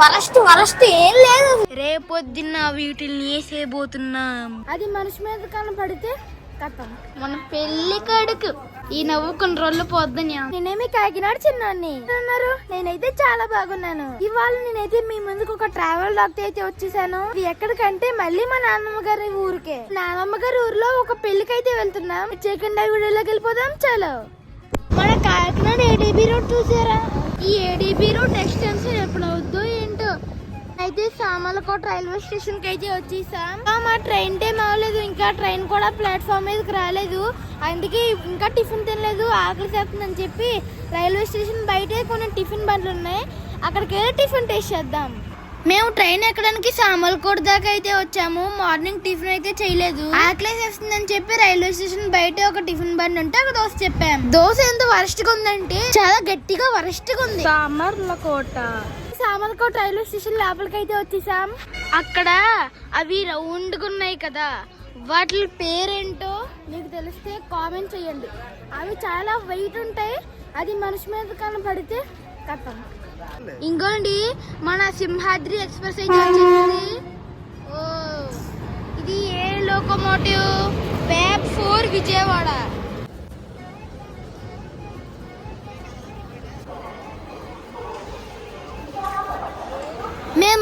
Worst worst ఏం లేదు. రేపొద్దున్న వీటిని వేసేయబోతున్నాం అది మనిషి మీద కనపడితే కథం. మన పెళ్ళి కడుకు. ఈ నవ్వు కొన్ని రోజులు పోద్దని నేనేమి కాకినాడ చిన్నాన్ని. అన్నారు నేనైతే చాలా బాగున్నాను. ఇవాళ నేనైతే మీ ముందుకు ఒక ట్రావెల్ డాక్టర్ అయితే వచ్చేసాను. ఇది ఎక్కడికంటే మళ్ళీ మా నాన్నమ్మ గారి ఊరికే. నాన్నమ్మ గారి ఊర్లో ఒక పెళ్ళికి అయితే వెళ్తున్నాం. సెకండ్ వీడియోలోకి వెళ్ళిపోదాం చలో. మన కాకినాడ ఏడీబీ రోడ్ చూసారా? ఈ ఏడీబీ రోడ్ ఎక్స్టెన్షన్ ఎప్పుడు అయితే సామలకోట రైల్వే స్టేషన్కి అయితే వచ్చేసాం. మా ట్రైన్ టైం అవ్వలేదు ఇంకా ట్రైన్ కూడా ప్లాట్ఫామ్ మీదకి రాలేదు. అందుకే ఇంకా టిఫిన్ తినలేదు ఆకలి చేస్తుందని చెప్పి రైల్వే స్టేషన్ బయటే కొన్ని టిఫిన్ బండ్లు ఉన్నాయి. అక్కడికి వెళ్ళి టిఫిన్ టేస్ట్ చేద్దాం. మేము ట్రైన్ ఎక్కడానికి సామలకోట దాకా అయితే వచ్చాము. మార్నింగ్ టిఫిన్ అయితే చేయలేదు. ఆకలి వేస్తుందని చెప్పి రైల్వే స్టేషన్ బయట ఒక టిఫిన్ బండి ఉంటే అక్కడ దోశ చెప్పాం. దోశ ఎంత వరస్ట్గా ఉందంటే చాలా గట్టిగా వరస్ట్గా ఉంది. సామర్ల కోట రైల్వే స్టేషన్ లోపలికి అయితే వచ్చేసాం అక్కడ అవి రౌండ్ ఉన్నాయి కదా. వాటి పేరేంటో మీకు తెలిస్తే కామెంట్ చేయండి. అవి చాలా వెయిట్ ఉంటాయి. అది మనిషి మీద కనపడితే కథం. ఇంకోండి మన సింహాద్రి ఎక్స్ప్రెస్ అయితే ఓ ఇది ఏ లోకోమోటివ్ వేప్ ఫోర్ విజయవాడ.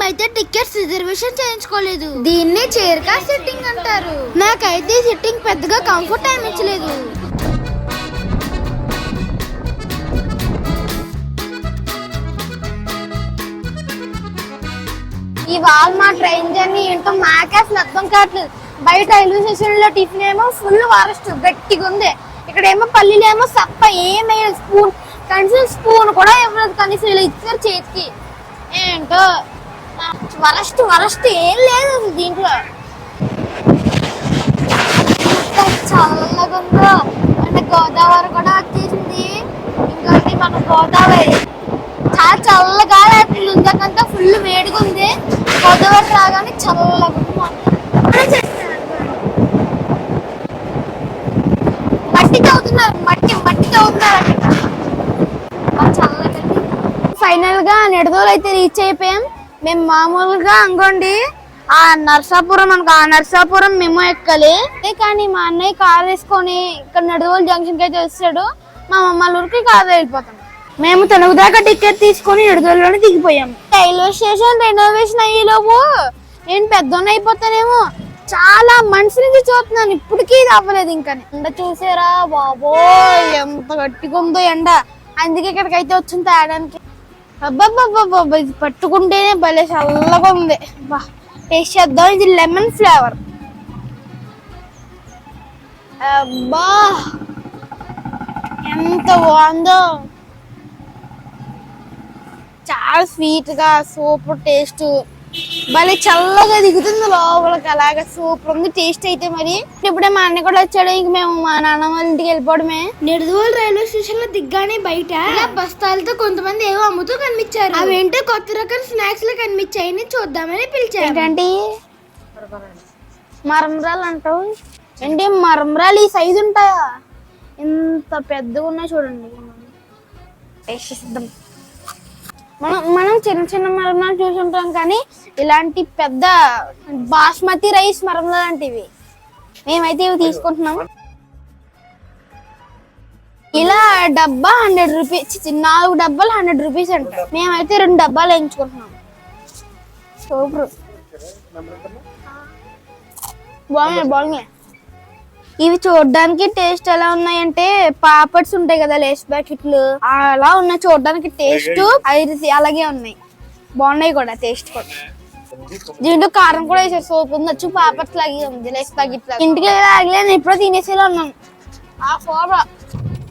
అయితే టికెట్స్ రిజర్వేషన్ చేయించుకోలేదు. దీన్ని చేరికా సిట్టింగ్ అంటారు. నాకైతే సిట్టింగ్ పెద్దగా కంఫర్ట్ అనిపించలేదు ఇవాళ మా ట్రైన్ జర్నీ ఏంటో మాకే అసలు అర్థం కావట్లేదు. బయట రైల్వే స్టేషన్లో టిఫిన్ ఏమో ఫుల్ వారెస్ట్ గట్టిగా ఉంది. ఇక్కడ ఏమో పల్లీలు ఏమో సప్ప ఏమే స్పూన్ కనీసం స్పూన్ కూడా ఇవ్వలేదు. కనీసం ఇలా ఇచ్చారు చేతికి. ఏంటో? వరస్ట్ వరస్ట్ ఏం లేదు అసలు దీంట్లో. చల్లగుందో చల్లగా అంటే గోదావరి కూడా వచ్చేసింది. ఇంకోటి మన గోదావరి చాలా చల్లగా లేకపోతే ఇందాకంతా ఫుల్ వేడిగా ఉంది. గోదావరి రాగానే చల్లగా మట్టి తవ్వుతున్నారు. మట్టి మట్టి తవ్వుతున్నారు. ఫైనల్గా అయితే రీచ్ అయిపోయాం. మేము మామూలుగా అనుకోండి ఆ నర్సాపురం అనుకో ఆ నర్సాపురం మేము ఎక్కాలి. అదే కానీ మా అన్నయ్య కార్ వేసుకొని ఇక్కడ నడువోలు జంక్షన్కి అయితే వచ్చాడు మా మమ్మల్ని ఊరికి కార్ వెళ్ళిపోతాం. మేము తెలుగు దాకా టికెట్ తీసుకొని నడుదోలులోనే దిగిపోయాం. రైల్వే స్టేషన్ రెనోవేషన్ అయ్యేలోపు నేను పెద్దోన్న అయిపోతానేమో చాలా మనిషి నుంచి చూస్తున్నాను ఇప్పటికీ ఇది అవ్వలేదు ఇంకా. ఎండ చూసారా? బాబోయ్ ఎంత గట్టిగా ఉందో ఎండ. అందుకే ఇక్కడికి అయితే వచ్చింది తేడానికి. అబ్బబ్బబ్బబ్బ ఇది పట్టుకుంటేనే భలే చల్లగా ఉంది. బా టేస్ట్ చేద్దాం. ఇది లెమన్ ఫ్లేవర్ అబ్బా ఎంత బాగుందో. చాలా స్వీట్గా సూపర్ టేస్ట్ భలే చల్లగా దిగుతుంది లోపలికి. అలాగా సూపర్ ఉంది టేస్ట్ అయితే మరి. ఇప్పుడే మా అన్న కూడా వచ్చాడు ఇంక మేము మా నాన్న వాళ్ళ ఇంటికి వెళ్ళిపోవడమే. నిడదవోలు రైల్వే స్టేషన్లో దిగ్గానే బయట. బస్తాలతో కొంతమంది ఏవో అమ్ముతూ కనిపించారు. అవేంటో కొత్త రకం స్నాక్స్లో కనిపించాయని చూద్దామని పిలిచారు. ఏంటంటే మరమరాలు అంటావు? ఏంటి మరమరాలు ఈ సైజు ఉంటాయా? ఇంత పెద్దగా ఉన్నాయి చూడండి. టేస్ట్ మనం మనం చిన్న చిన్న మరణాలు చూసుంటాం కానీ ఇలాంటి పెద్ద బాస్మతి రైస్ మరణాలు లాంటివి. మేమైతే ఇవి తీసుకుంటున్నాం. ఇలా డబ్బా హండ్రెడ్ రూపీస్ నాలుగు డబ్బాలు హండ్రెడ్ రూపీస్ అంట. మేమైతే రెండు డబ్బాలు ఎంచుకుంటున్నాం. సూపర్. బాగున్నాయి బాగున్నాయి. ఇవి చూడడానికి టేస్ట్ ఎలా ఉన్నాయంటే పాపడ్స్ ఉంటాయి కదా లేస్ ప్యాకెట్లు. అలా ఉన్నాయి చూడడానికి టేస్ట్ అవి అలాగే ఉన్నాయి. బాగున్నాయి కూడా టేస్ట్ కూడా. దీంట్లో కారం కూడా వేసారు సోప్ ఉంది వచ్చి పాపడ్స్ లాగే ఉంది లేస్ ప్యాకెట్ ఇంటికి ఆగలే ఎప్పుడో తినేసేలా ఉన్నాను ఆ ఫోర్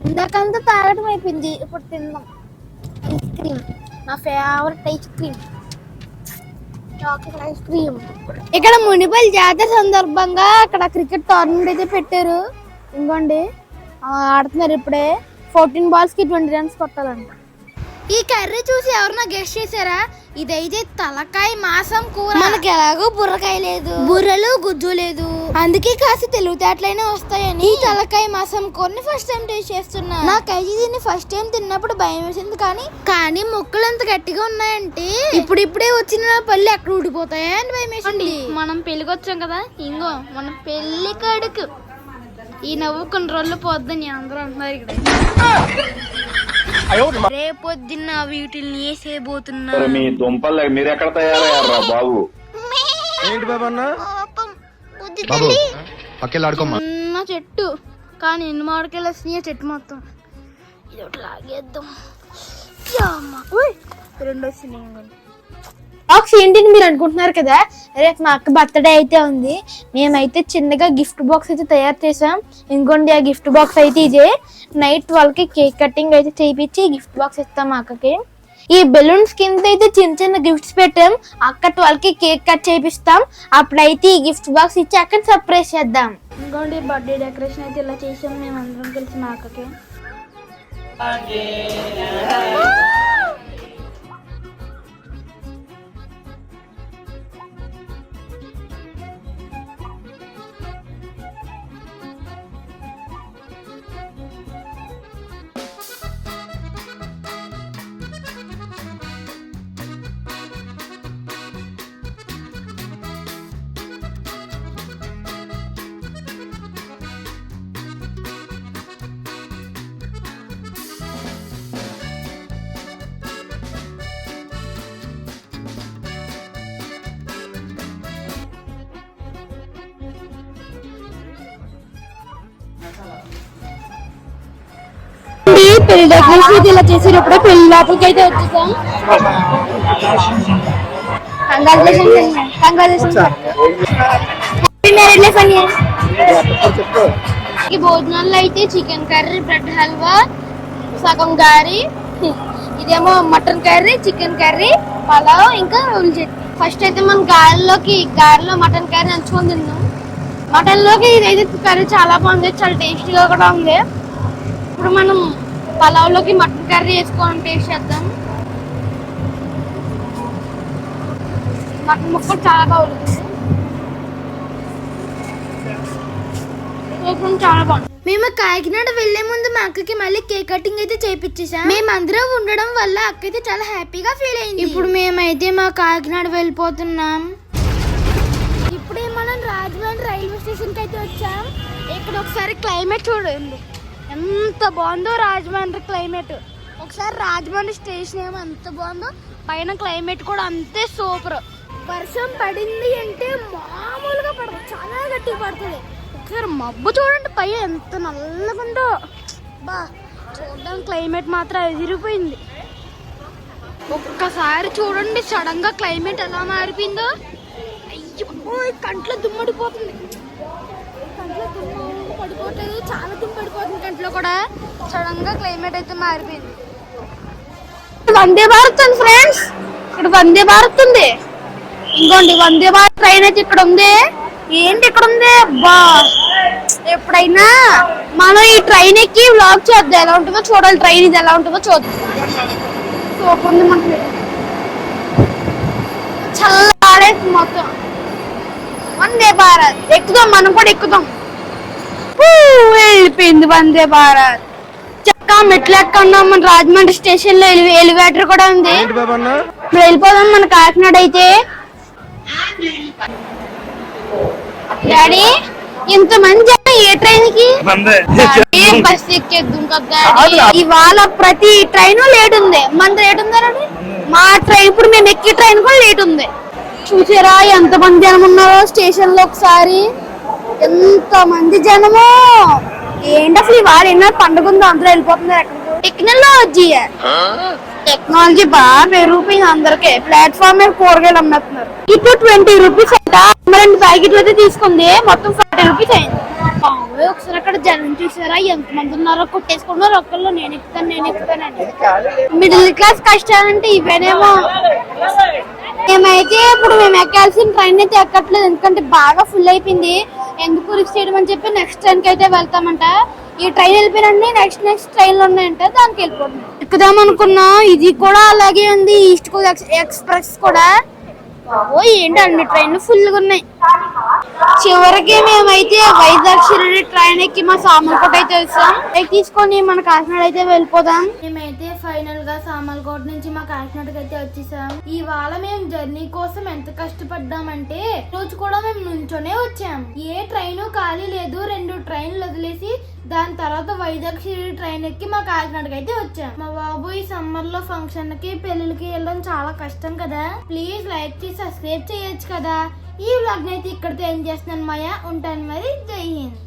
ఇందాకంతా తాగడం అయిపోయింది ఇప్పుడు తిందాం ఐస్ క్రీమ్ నా favourite ice cream. Ice cream ఇక్కడ మునిపల్ జాతర సందర్భంగా అక్కడ క్రికెట్ టోర్నమెంట్ అయితే పెట్టారు. ఇంకోండి ఆడుతున్నారు ఇప్పుడే. ఫోర్టీన్ బాల్స్కి ట్వంటీ రన్స్ కొట్టాలంట. ఈ కర్రీ చూసి ఎవరన్నా గెస్ట్ చేశారా? ఇదైతే తలకాయ మాసం కూర. మనకి ఎలాగో బుర్రకాయ లేదు. బుర్రలు గుజ్జు లేదు. అందుకే కాస్త తెలివితేటలైనా వస్తాయని ఈ తలకాయ మాసం కూరని ఫస్ట్ టైం టేస్ట్ చేస్తున్నా. నాకైతే దీన్ని ఫస్ట్ టైం తిన్నప్పుడు భయం వేసింది కానీ కానీ ముక్కలు ఎంత గట్టిగా ఉన్నాయంటే ఇప్పుడు ఇప్పుడే వచ్చిన నా పళ్ళు ఎక్కడ ఊడిపోతాయా అని భయం వేసింది. మనం పెళ్ళికి వచ్చాం కదా? ఇంగో మన పెళ్ళి కడుకు ఈ నవ్వు కొన్ని రోజులు పోద్దని అందరూ అంటున్నారు ఇక్కడ. రేపొద్దున్న వీటిని వేసేయబోతున్నా మీ దుంపలు మీరు ఎక్కడ తయారయ్యారా బాబు? ఏంటి బాబు అన్న? చిన్న చెట్టు. కానీ ఎన్ని మామిడికాయలు వస్తున్నాయి చెట్టు మొత్తం ఇది ఒకటి లాగేద్దాం. రెండు వచ్చినాయి. బాక్స్ ఏంటిని మీరు అనుకుంటున్నారు కదా? రేపు మా అక్క బర్త్డే అయితే ఉంది. మేమైతే చిన్నగా గిఫ్ట్ బాక్స్ అయితే తయారు చేసాం ఇంకోండి ఆ గిఫ్ట్ బాక్స్ అయితే ఇదే. నైట్ వాళ్ళకి కేక్ కటింగ్ అయితే చేయించి గిఫ్ట్ బాక్స్ ఇస్తాం మా అక్కకి. ఈ బెలూన్స్ కింద అయితే చిన్న చిన్న గిఫ్ట్స్ పెట్టాం. అక్క వాళ్ళకి కేక్ కట్ చేపిస్తాం. అప్పుడైతే ఈ గిఫ్ట్ బాక్స్ ఇచ్చి అక్కడ సర్ప్రైజ్ చేద్దాం. ఇంకోటి బర్త్డే డెకరేషన్ అయితే ఇలా చేసాం మేము అందరం కలిసి మా అక్కకి. పెళ్ళి డెకరేషన్ అయితే ఇలా చేసేటప్పుడే పెళ్ళి లోపలికి అయితే వచ్చేసాం కంగ్రాచులేషన్స్ కంగ్రాచులేషన్స్ ఈ భోజనాల్లో అయితే చికెన్ కర్రీ బ్రెడ్ హల్వా సగం గారి ఇదేమో mutton curry chicken curry pulao ఇంకా ఉల్లి ఫస్ట్ అయితే మనం గారెలోకి గారెలో మటన్ కర్రీ నంచుకొని తిన్నాం మటన్లోకి ఇదైతే కర్రీ చాలా బాగుంది. చాలా టేస్టీగా కూడా ఉంది. ఇప్పుడు మనం పలావ్లోకి మటన్ కర్రీ వేసుకొని టేస్ట్ చేద్దాం. మటన్ ముక్కలు చాలా బాగుంది. చాలా బాగుంది. మేము కాకినాడ వెళ్ళే ముందు మా అక్కకి మళ్ళీ కేక్ కటింగ్ అయితే చేపించేసాం మేమందరం ఉండడం వల్ల అక్క అయితే చాలా హ్యాపీగా ఫీల్ అయింది. ఇప్పుడు మేమైతే మా కాకినాడ వెళ్ళిపోతున్నాం ఇప్పుడే మనం రాజమండ్రి రైల్వే అయితే వచ్చాం ఇక్కడ ఒకసారి క్లైమేట్ చూడండి. ఎంత బాగుందో రాజమండ్రి క్లైమేట్ ఒకసారి రాజమండ్రి స్టేషన్ ఏమో ఎంత బాగుందో పైన క్లైమేట్ కూడా అంతే సూపర్ వర్షం పడింది అంటే మామూలుగా పడదు చాలా గట్టిగా పడుతుంది. ఒకసారి మబ్బు చూడండి పై ఎంత నల్లగుందో బా చూడడం క్లైమేట్ మాత్రం ఎదిరిపోయింది. ఒక్కసారి చూడండి సడన్గా క్లైమేట్ ఎలా మారిపోయిందో. అయ్యో కంట్లో దుమ్మడిపోతుంది చాలా దుమ్మెడిపోతుంది కంట్లో కూడా. సడన్గా క్లైమేట్ అయితే మారిపోయింది. వందే భారత్ అండి ఫ్రెండ్స్. ఇక్కడ వందే భారత్ ఉంది. ఇంకోండి వందే భారత్ ట్రైన్ అయితే ఇక్కడ ఉంది. ఏంటి ఇక్కడ ఉంది? బా ఎప్పుడైనా మనం ఈ ట్రైన్ ఎక్కి వ్లాగ్ చేద్దాం. ఎలా ఉంటుందో చూడాలి. ట్రైన్ ఇది ఎలా ఉంటుందో చూద్దాం. సూపర్ ఉంది మనకి. చల్లారేసి మొత్తం. వందే భారత్. ఎక్కుదాం మనం కూడా ఎక్కుదాం. వెళ్ళిపోయింది. వందే భారత్. చక్క మెట్లు ఎక్క ఉన్నాం మన రాజమండ్రి స్టేషన్లో ఎలివేటర్ కూడా ఉంది. ఇప్పుడు వెళ్ళిపోదాం మన కాకినాడ అయితే. డాడీ ఇంతమంది జనం ఏ ట్రైన్కి బస్ ఎక్కేద్దాం. ఇవాళ ప్రతి ట్రైన్ లేట్ ఉంది. మన లేట్ ఉందా? మా ట్రైన్ ఇప్పుడు మేము ఎక్కే ట్రైన్ కూడా లేట్ ఉంది. చూసారా ఎంత మంది జనం ఉన్నారో స్టేషన్లో ఒకసారి. ఎంత మంది జనము! ఏంటి అసలు ఇవాళ ఎన్నో పండుగ ఉందో అందరూ వెళ్ళిపోతున్నారు టెక్నాలజీ. టెక్నాలజీ బాగా పెరిగిపోయింది అందరికి. ప్లాట్ఫామ్ మీద కూరగాయలు అమ్మేస్తున్నారు. ఇప్పుడు ట్వంటీ రూపీస్ అంట. రెండు ప్యాకెట్లు అయితే తీసుకుంది. మొత్తం ఫార్టీ రూపీస్ అయింది. బాబోయ్, ఒకసారి అక్కడ జనం చూసారా? ఎంత మంది ఉన్నారో కొట్టేసుకున్నారు ఒక్కళ్ళు నేను ఎక్కుతాను నేను ఎక్కుతానండి. Middle class కష్టాలంటే ఇవేనేమో. మేమైతే ఇప్పుడు మేము ఎక్కాల్సిన ట్రైన్ అయితే ఎక్కట్లేదు. ఎందుకంటే బాగా ఫుల్ అయిపోయింది. ఎందుకు రిస్క్ చేయడం అని చెప్పి నెక్స్ట్ ట్రైన్కి అయితే వెళ్తామంట. ఈ ట్రైన్ వెళ్ళిపోయినండి నెక్స్ట్ నెక్స్ట్ ట్రైన్లు ఉన్నాయంటే దానికి వెళ్ళిపోతున్నాం ఎక్కుదాం అనుకున్నా ఇది కూడా అలాగే ఉంది ఈస్ట్ కోస్ట్ ఎక్స్ప్రెస్ కూడా. ఓ ఏంటి అన్ని ట్రైన్లు ఫుల్గా ఉన్నాయి. చివరికి మేమైతే వైజాగ్ షిరిడి ట్రైన్ ఎక్కి మా సామర్లకోట అయితే వచ్చాం తీసుకొని మన కాకినాడ అయితే వెళ్ళిపోదాం. మేమైతే ఫైనల్గా సామర్లకోట మా కాకినాడకి అయితే వచ్చేసాం. ఇవాళ మేము జర్నీ కోసం ఎంత కష్టపడ్డామంటే రోజు కూడా మేము నుంచోనే వచ్చాం. ఏ ట్రైన్ ఖాళీ లేదు రెండు ట్రైన్లు వదిలేసి దాని తర్వాత వైజాగ్ షిరిడి ట్రైన్ ఎక్కి మా కాకినాడకి అయితే వచ్చాం. మా బాబు ఈ సమ్మర్లో ఫంక్షన్కి పెళ్ళికి వెళ్ళడం చాలా కష్టం కదా. ప్లీజ్ లైక్ చేసి సబ్స్క్రైబ్ చేయొచ్చు కదా. ఈ వ్లాగ్ అయితే ఇక్కడితో ఏం చేస్తున్నాను మాయా. ఉంటాను మరి. జై హింద్.